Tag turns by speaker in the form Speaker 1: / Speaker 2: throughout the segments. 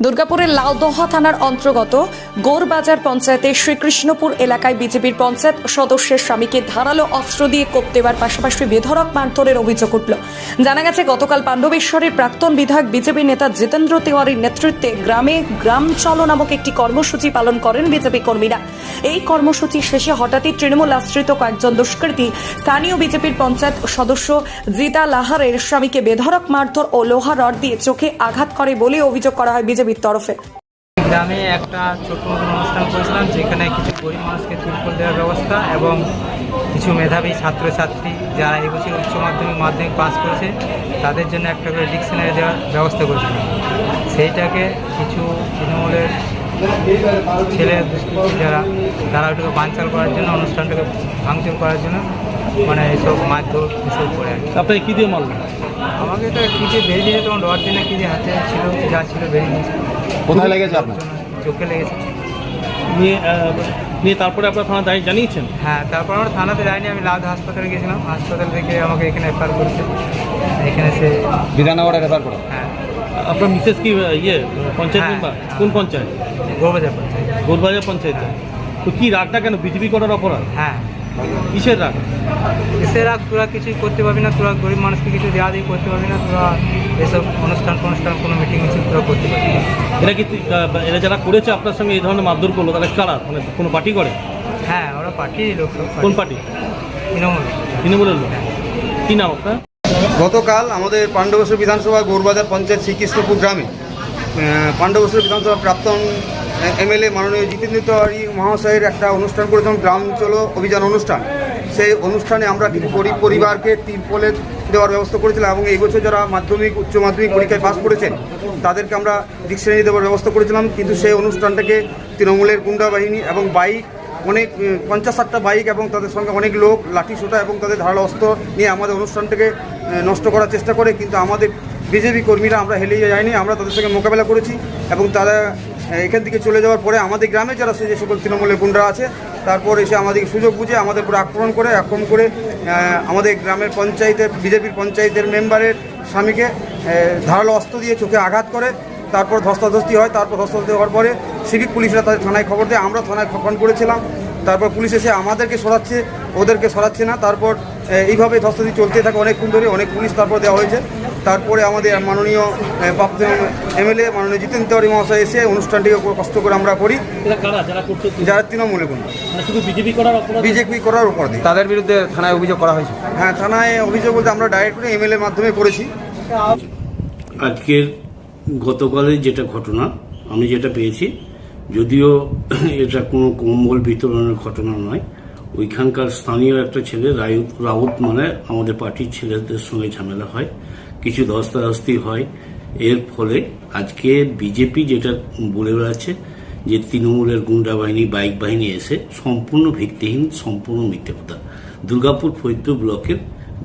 Speaker 1: দুর্গাপুরের লাউদহা থানার অন্তর্গত গোরবাজার পঞ্চায়েতের শ্রীকৃষ্ণপুর এলাকায় বিজেপির পঞ্চায়েত সদস্যের স্বামীকে ধারালো অস্ত্র দিয়ে কোপ দেওয়ার পাশাপাশি বেধরক মারধরের অভিযোগ উঠল। জানা গেছে, গতকাল পাণ্ডবেশ্বরের প্রাক্তন বিধায়ক বিজেপি নেতা জিতেন্দ্র তিওয়ারির নেতৃত্বে গ্রামে গ্রাম চলো নামক একটি কর্মসূচি পালন করেন বিজেপি কর্মীরা। এই কর্মসূচি শেষে হঠাৎই তৃণমূল আশ্রিত কয়েকজন দুষ্কৃতী স্থানীয় বিজেপির পঞ্চায়েত সদস্য জিতা লাহারের স্বামীকে বেধরক মারধর ও লোহা রড দিয়ে চোখে আঘাত করে বলে অভিযোগ করা হয় বিজেপির তরফে।
Speaker 2: গ্রামে একটা ছোট অনুষ্ঠান করেছিলাম, যেখানে কিছু গরিব মানুষকে তিরপল দেওয়ার ব্যবস্থা এবং কিছু মেধাবী ছাত্রছাত্রী যারা এবছর উচ্চ মাধ্যমিক মাধ্যমিক পাস করেছে, তাদের জন্য একটা করে ডিকশনারি দেওয়ার ব্যবস্থা করেছিলাম। সেইটাকে কিছু তৃণমূলের ছেলে যারা, তারা ওটাকে বানচাল করার জন্য, অনুষ্ঠানটাকে ভাঙচুর করার জন্য মানে এসব মারধর এসব করে।
Speaker 3: আপনাকে কি দিয়ে মারলেন
Speaker 2: আমাকে তো কি যে বেরিয়ে দিয়েছে তখন রড দিনে কি যে হাতে ছিল যা ছিল বেরিয়ে দিয়েছে
Speaker 3: কোথায় লেগেছে আপনার?
Speaker 2: চোখে লেগেছে।
Speaker 3: নিয়ে নিয়ে তারপরে আপনার থানা দাঁড়িয়ে জানিয়েছেন?
Speaker 2: হ্যাঁ তারপর আমরা থানাতে যাইনি আমি লাউদ হাসপাতালে গেছিলাম। হাসপাতাল থেকে আমাকে এখানে রেফার করেছে। এখানে সে
Speaker 3: বিধাননগরে রেফার করে।
Speaker 2: হ্যাঁ।
Speaker 3: আপনার মিসেস কি ইয়ে পঞ্চায়েত
Speaker 2: হ্যাঁ।
Speaker 3: মেম্বার কোন পঞ্চায়েত?
Speaker 2: গোবাজার পঞ্চায়েত।
Speaker 3: গোলবাজার পঞ্চায়েতে। তো কি রাগটা কেন? বিজেপি করার অপরাধ?
Speaker 2: হ্যাঁ।
Speaker 3: কিসের রাগ?
Speaker 2: এসেরা তোরা কিছুই করতে পারবি না তোরা গরিব মানুষকে কিছু দেওয়া দিয়ে করতে পারবি না তোরা এসব অনুষ্ঠান ফনুষ্ঠান কোনো মিটিং মিছিল তোরা করতে পারবি না।
Speaker 3: এরা কি এরা যারা করেছে আপনার সঙ্গে এই ধরনের মারধর করল তারা কারা? মানে কোনো পার্টি করে?
Speaker 2: হ্যাঁ ওরা পার্টি লোক
Speaker 3: কোন
Speaker 2: পার্টি? তৃণমূল।
Speaker 3: তৃণমূলের লোক। কি নাম আপনার?
Speaker 4: গতকাল আমাদের পাণ্ডবেশ্বর বিধানসভা গৌরবাজার পঞ্চায়েত শ্রীকৃষ্ণপুর গ্রামে আহ, পাণ্ডবেশ্বর বিধানসভা প্রাক্তন এমএলএ মাননীয় জিতেন্দ্র তিওয়ারি মহাশয়ের একটা অনুষ্ঠান করেছিলাম গ্রাম চলো অভিযান অনুষ্ঠান, সেই অনুষ্ঠানে আমরা গরিব পরিবারকে তিরপলে দেওয়ার ব্যবস্থা করেছিলাম এবং এই বছর যারা মাধ্যমিক, উচ্চ মাধ্যমিক পরীক্ষায় পাস করেছেন, তাদেরকে আমরা ডিকশনারি দেওয়ার ব্যবস্থা করেছিলাম। কিন্তু সেই অনুষ্ঠানটাকে তৃণমূলের গুন্ডা বাহিনী এবং বাইক, অনেক পঞ্চাশ ষাটটা বাইক এবং তাদের সঙ্গে অনেক লোক, লাঠি সোটা এবং তাদের ধারালো অস্ত্র নিয়ে আমাদের অনুষ্ঠানটাকে নষ্ট করার চেষ্টা করে, কিন্তু আমাদের বিজেপি কর্মীরা আমরা হেলে যাইনি, আমরা তাদের সঙ্গে মোকাবেলা করেছি এবং তারা এখান থেকে চলে যাওয়ার পরে আমাদের গ্রামে যারা সে যে সকল তৃণমূলের গুন্ডা আছে, তারপর এসে আমাদেরকে সুযোগ বুঝে আমাদের উপরে আক্রমণ করে আক্রমণ করে আমাদের গ্রামের পঞ্চায়েতের, বিজেপির পঞ্চায়েতের মেম্বারের স্বামীকে ধারালো অস্ত্র দিয়ে চোখে আঘাত করে, তারপর ধস্তাধস্তি হয়, তারপর ধস্তাধস্তি হওয়ার পরে সিভিক পুলিশরা তাদের থানায় খবর দেয়, আমরা থানায় ফোন করেছিলাম, তারপর পুলিশ এসে আমাদেরকে সরাচ্ছে, ওদেরকে সরাচ্ছে না, তারপর এইভাবে ধস্তাধস্তি চলতে থাকে, অনেকক্ষণ ধরে অনেক পুলিশ তারপর দেওয়া হয়েছে। তারপরে আমাদের মাননীয় প্রাপ্ত এমএলএ মাননীয় জিতেন তেওয়ারি মহাশয় এসে অনুষ্ঠানটিকে কষ্ট করে আমরা করি।
Speaker 3: যারা
Speaker 4: তৃণমূলে গুণ
Speaker 3: মানে শুধু বিজেপি করার
Speaker 4: বিজেপি করার উপর দিয়ে
Speaker 5: তাদের বিরুদ্ধে থানায় অভিযোগ করা হয়েছে?
Speaker 4: হ্যাঁ থানায় অভিযোগ বলতে আমরা ডাইরেক্ট করে এমএলএর মাধ্যমে করেছি।
Speaker 6: আজকের গতকালে যেটা ঘটনা আমি যেটা পেয়েছি যদিও এটা কোনো কম্বল বিতরণের ঘটনা নয় ওইখানকার স্থানীয় একটা ছেলে রায়ুত রাউত মানে আমাদের পার্টির ছেলেদের সঙ্গে ঝামেলা হয়। কিছু ধস্তাধস্তি হয়। এর ফলে আজকে বিজেপি যেটা বলে বেড়াচ্ছে যে তৃণমূলের গুন্ডা বাহিনী, বাইক বাহিনী এসে সম্পূর্ণ ভিত্তিহীন, সম্পূর্ণ মিথ্যে কথা। দুর্গাপুর ফৈদ্য ব্লকের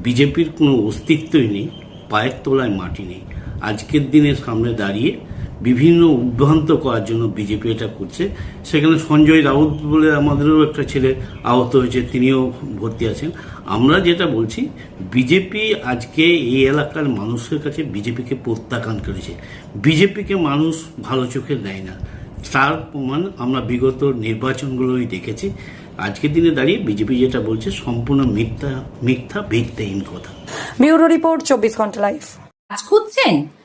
Speaker 6: বিজেপির কোনো অস্তিত্বই নেই, পায়ের তলায় মাটি নেই। আজকের দিনে সামনে দাঁড়িয়ে বিভিন্ন উদ্ভ্রান্ত করার জন্য বিজেপি এটা করছে। সেখানে সঞ্জয় রাউত বলে আমাদেরও একটা ছেলে আহত হয়েছে তিনিও ভর্তি আছেন। আমরা যেটা বলছি বিজেপি আজকে এই এলাকার মানুষের কাছে বিজেপিকে প্রত্যাখ্যান করেছে। বিজেপিকে মানুষ ভালো চোখে দেয় না। তার প্রমাণ আমরা বিগত নির্বাচনগুলোই দেখেছি। আজকের দিনে দাঁড়িয়ে বিজেপি যেটা বলছে সম্পূর্ণ মিথ্যা মিথ্যা ভিত্তিহীন কথা।
Speaker 1: ব্যুরো রিপোর্ট চব্বিশ ঘণ্টা লাইভ।
Speaker 7: কাজ খুঁজছেন?